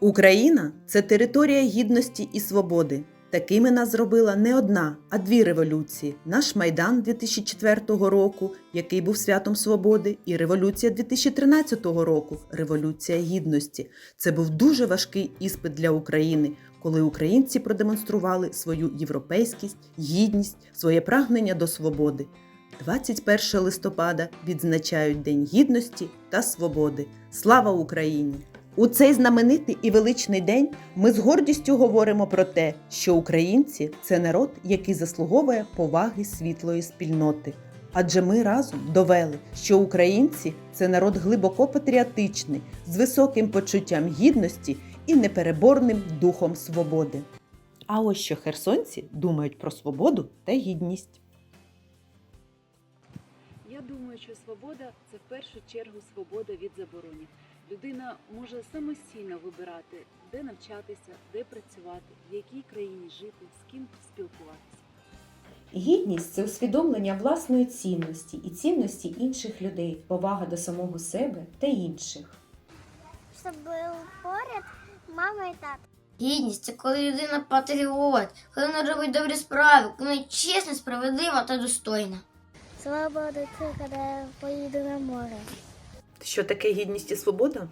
Україна це територія гідності і свободи. Такими нас зробила не одна, а дві революції: наш майдан 2004 року, який був святом свободи, і революція 2013 року революція гідності. Це був дуже важкий іспит для України, коли українці продемонстрували свою європейськість, гідність, своє прагнення до свободи. 21 листопада відзначають День гідності та свободи. Слава Україні! У цей знаменитий і величний день ми з гордістю говоримо про те, що українці це народ, який заслуговує поваги світлої спільноти. Адже ми разом довели, що українці це народ глибоко патріотичний, з високим почуттям гідності і непереборним духом свободи. А ось що херсонці думають про свободу та гідність. Думаю, що свобода це в першу чергу свобода від заборонів. Людина може самостійно вибирати, де навчатися, де працювати, в якій країні жити, з ким спілкуватися. Гідність це усвідомлення власної цінності і цінності інших людей, повага до самого себе та інших. щоб був поряд мама і тато. Гідність це коли людина патріот, коли вона робить добрі справи, коли вона чесна, справедлива та достойна. Свобода це коли поїду на море. Що таке гідність і свобода?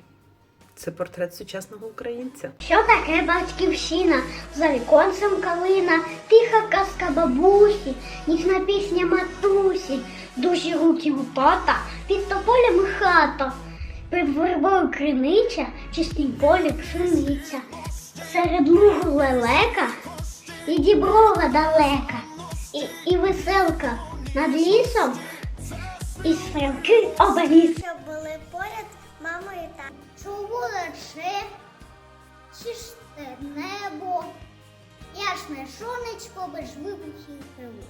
Це портрет сучасного українця. Що таке батьківщина? За віконцем калина, тиха казка бабусі, ніжна пісня матусі, душі руки у тата, під тополями хата, під вербою кринича, чистім полі пшениця, серед лугу лелека і діброва далека, і, і веселка над лісом, і стрілки обеліс. Щоб були поряд мама і тато. Чоловіче, чисте небо, ясне сонечко без вибухів тривог.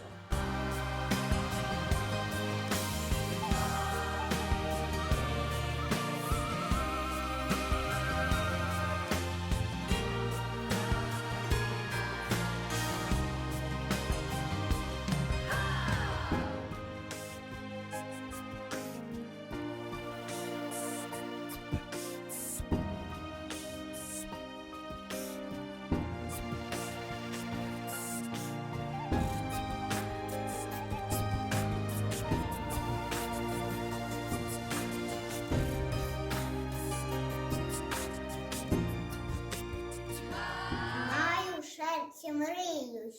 Серці мрію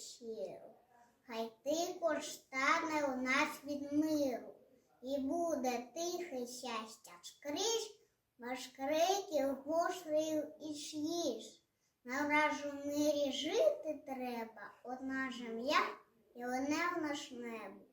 хай ж стане у нас від миру, і буде тихе щастя скрізь, ваш криків гошею і ш'їж. На вражу мирі жити треба, одна земля і одне в наш небо.